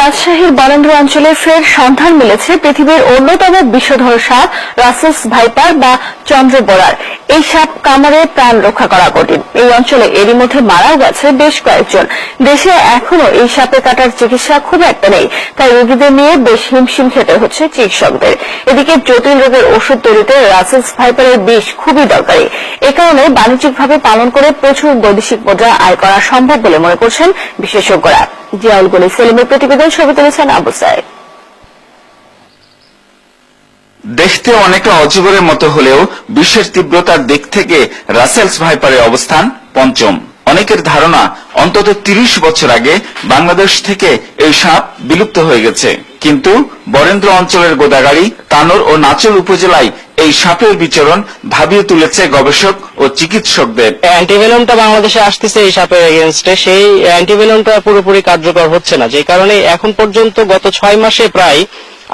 রাজশাহীর বরেন্দ্র অঞ্চলে ফের সন্ধান মিলেছে পৃথিবীর অন্যতম বিষধর সাপ, রাসেলস ভাইপার বা চন্দ্রবোরার। এই সাপ কামড়ে প্রাণ রক্ষা করা কঠিন। এই অঞ্চলে এরই মধ্যে মারাও গেছে বেশ কয়েকজন। দেশে এখনও এই সাপে কাটার চিকিৎসা খুব একটা নেই। তাই রোগীদের নিয়ে বেশ হিমশিম খেতে হচ্ছে চিকিৎসকদের। এদিকে জটিল রোগের ওষুধ তৈরিতে রাসেলস ভাইপারের বিষ খুবই দরকারি। এ কারণে বাণিজ্যিকভাবে পালন করে প্রচুর বৈদেশিক মুদ্রা আয় করা সম্ভব বলে মনে করছেন বিশেষজ্ঞরা। জিয়াউল সেলিমের প্রতিবেদন ছবি তুলেছেন আবু দেখতে অনেকটা অজগরের মতো হলেও বিশ্বের তীব্রতার দিক থেকে রাসেলস ভাইপারের অবস্থান পঞ্চম। অনেকের ধারণা অন্তত তিরিশ বছর আগে বাংলাদেশ থেকে এই সাপ বিলুপ্ত হয়ে গেছে। কিন্তু বরেন্দ্র অঞ্চলের গোদাগাড়ি তানোর ও নাচল উপজেলায় এই সাপের বিচরণ ভাবিয়ে তুলেছে গবেষক ও চিকিৎসকদের। অ্যান্টিভেনমটা বাংলাদেশে আসতেছে এই সাপের এগেনস্টে সেই অ্যান্টিভেনমটা পুরোপুরি কার্যকর হচ্ছে না। যে কারণে এখন পর্যন্ত গত ছয় মাসে প্রায়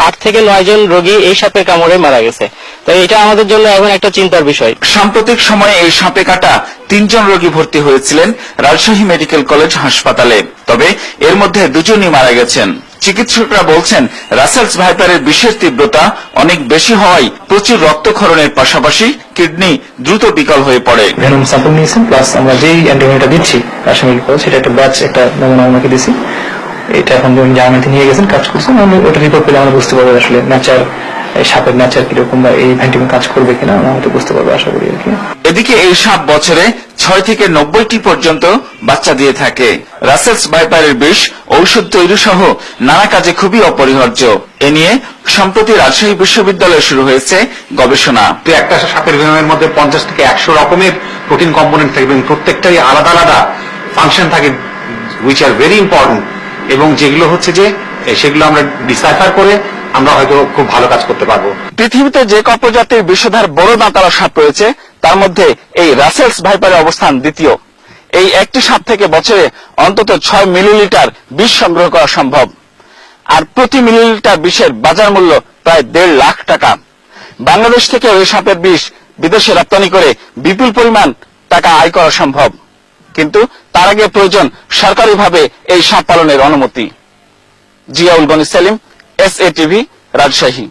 আট থেকে নয় জন রোগী এই সাপের কামড়ে মারা গেছে। তো এটা আমাদের জন্য এখন একটা চিন্তার বিষয়। সাম্প্রতিক সময়ে এই সাপে কাটা তিনজন রোগী ভর্তি হয়েছিলেন রাজশাহী মেডিকেল কলেজ হাসপাতালে। তবে এর মধ্যে দুজনই মারা গেছেন। চিকিৎসকরা বলছেন রাসেলস ভাইপারের বিষের তীব্রতা অনেক বেশি হওয়ায় প্রচুর রক্তক্ষরণের পাশাপাশি কিডনি দ্রুত বিকল হয়ে পড়ে। ভেনম স্যাম্পল নিয়েছেন প্লাস আমরা যেই অ্যান্টিবায়োটিকটা দিচ্ছি রাসায়নিক সেটা একটা ব্যাচ একটা নমুনা ওনাকে দিছি এটা এখন যখন জার্মানিতে নিয়ে গেছেন কাজ করছেন আমি ওটা রিপোর্ট পেলে আমরা বুঝতে পারব আসলে ন্যাচার সাপের ন্যাচার কীরকম বা এই ভ্যান্টিম কাজ করবে কিনা আমরা হয়তো বুঝতে পারব আশা করি আর কি। এদিকে এই সাপ বছরে ছয় থেকে নব্বইটি পর্যন্ত বাচ্চা দিয়ে থাকে। রাসেলস ভাইপারের বিষ, ঔষধ তৈরি সহ নানা কাজে খুবই অপরিহার্য। এ নিয়ে সম্প্রতি রাজশাহী বিশ্ববিদ্যালয়ে শুরু হয়েছে গবেষণা। একটা সাপের ভেনমের মধ্যে পঞ্চাশ থেকে একশো রকমের প্রোটিন কম্পোনেন্ট থাকবে এবং প্রত্যেকটাই আলাদা আলাদা ফাংশন থাকে উইচ আর ভেরি ইম্পর্টেন্ট এবং যেগুলো হচ্ছে যে সেগুলো আমরা ডিসাইফার করে আমরা হয়তো খুব ভালো কাজ করতে পারব। পৃথিবীতে যে কত জাতির বিষধার বড় দাঁতালা সাপ রয়েছে, তার মধ্যে এই রাসেলস ভাইপারের অবস্থান দ্বিতীয়। এই একটি সাপ থেকে বছরে অন্তত ছয় মিলিলিটার বিষ সংগ্রহ করা সম্ভব। আর প্রতি মিলিলিটার বিষের বাজার মূল্য প্রায় দেড় লাখ টাকা। বাংলাদেশ থেকে ওই সাপের বিষ বিদেশে রপ্তানি করে বিপুল পরিমাণ টাকা আয় করা সম্ভব। কিন্তু তার আগে প্রয়োজন সরকারিভাবে এই সাপ পালনের অনুমতি। Ziaul Gani Selim S A TV Rajshahi.